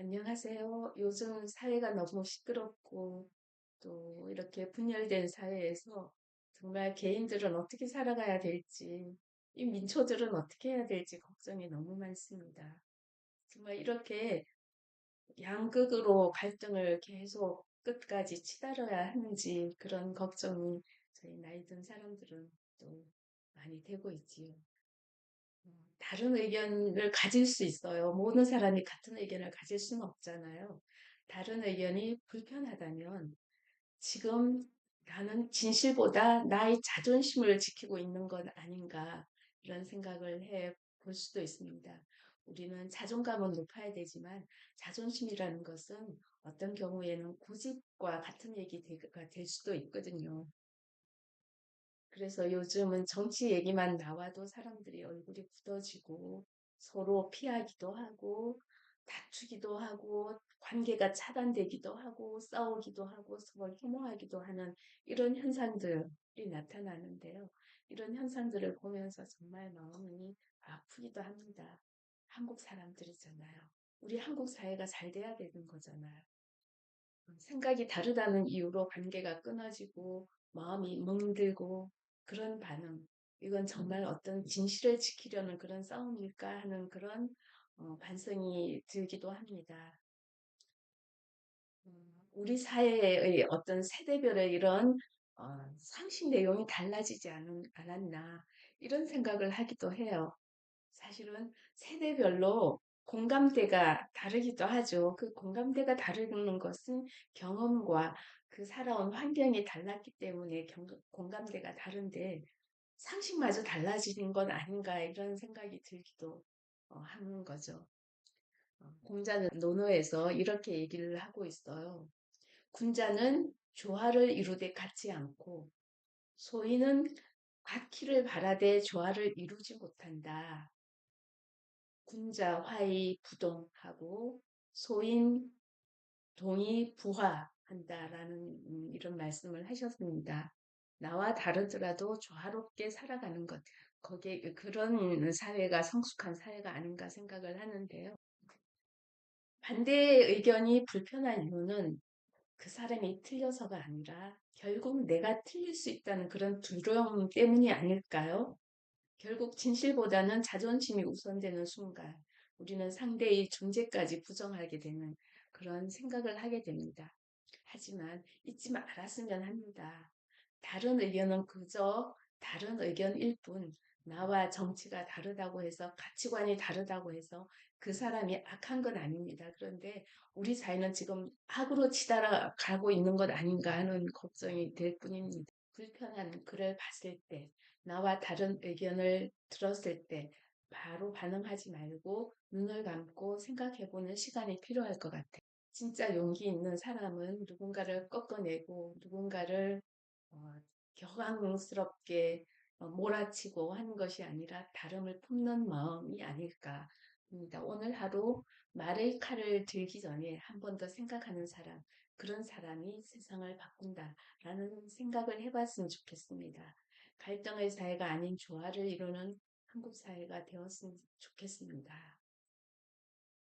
안녕하세요. 요즘 사회가 너무 시끄럽고 또 이렇게 분열된 사회에서 정말 개인들은 어떻게 살아가야 될지, 이 민초들은 어떻게 해야 될지 걱정이 너무 많습니다. 정말 이렇게 양극으로 갈등을 계속 끝까지 치달아야 하는지 그런 걱정이 저희 나이 든 사람들은 또 많이 되고 있지요. 다른 의견을 가질 수 있어요. 모든 사람이 같은 의견을 가질 수는 없잖아요. 다른 의견이 불편하다면 지금 나는 진실보다 나의 자존심을 지키고 있는 것 아닌가 이런 생각을 해 볼 수도 있습니다. 우리는 자존감은 높아야 되지만 자존심이라는 것은 어떤 경우에는 고집과 같은 얘기가 될 수도 있거든요. 그래서 요즘은 정치 얘기만 나와도 사람들이 얼굴이 굳어지고 서로 피하기도 하고 다투기도 하고 관계가 차단되기도 하고 싸우기도 하고 서로 혐오하기도 하는 이런 현상들이 나타나는데요. 이런 현상들을 보면서 정말 마음이 아프기도 합니다. 한국 사람들이잖아요. 우리 한국 사회가 잘 돼야 되는 거잖아요. 생각이 다르다는 이유로 관계가 끊어지고 마음이 멍들고 그런 반응. 이건 정말 어떤 진실을 지키려는 그런 싸움일까 하는 그런 어, 반성이 들기도 합니다. 음, 우리 사회의 어떤 세대별의 이런 어, 상식 내용이 달라지지 않은, 않았나 이런 생각을 하기도 해요. 사실은 세대별로 공감대가 다르기도 하죠. 그 공감대가 다르는 것은 경험과 그 살아온 환경이 달랐기 때문에 경, 공감대가 다른데 상식마저 달라지는 건 아닌가 이런 생각이 들기도 어, 하는 거죠. 어, 공자는 논어에서 이렇게 얘기를 하고 있어요. 군자는 조화를 이루되 갖지 않고 소인은 갖기를 바라되 조화를 이루지 못한다. 군자 화의 부동하고 소인 동이 부화한다라는 음, 이런 말씀을 하셨습니다. 나와 다르더라도 조화롭게 살아가는 것. 거기에 그런 사회가 성숙한 사회가 아닌가 생각을 하는데요. 반대 의견이 불편한 이유는 그 사람이 틀려서가 아니라 결국 내가 틀릴 수 있다는 그런 두려움 때문이 아닐까요? 결국 진실보다는 자존심이 우선되는 순간 우리는 상대의 존재까지 부정하게 되는 그런 생각을 하게 됩니다. 하지만 잊지 말았으면 합니다. 다른 의견은 그저 다른 의견일 뿐 나와 정치가 다르다고 해서 가치관이 다르다고 해서 그 사람이 악한 건 아닙니다. 그런데 우리 사회는 지금 악으로 치달아 가고 있는 것 아닌가 하는 걱정이 될 뿐입니다. 불편한 글을 봤을 때 나와 다른 의견을 들었을 때 바로 반응하지 말고 눈을 감고 생각해보는 시간이 필요할 것 같아요. 진짜 용기 있는 사람은 누군가를 꺾어내고 누군가를 어, 격앙스럽게 어, 몰아치고 하는 것이 아니라 다름을 품는 마음이 아닐까 합니다. 오늘 하루 말의 칼을 들기 전에 한 번 더 생각하는 사람, 그런 사람이 세상을 바꾼다라는 생각을 해봤으면 좋겠습니다. 갈등의 사회가 아닌 조화를 이루는 한국 사회가 되었으면 좋겠습니다.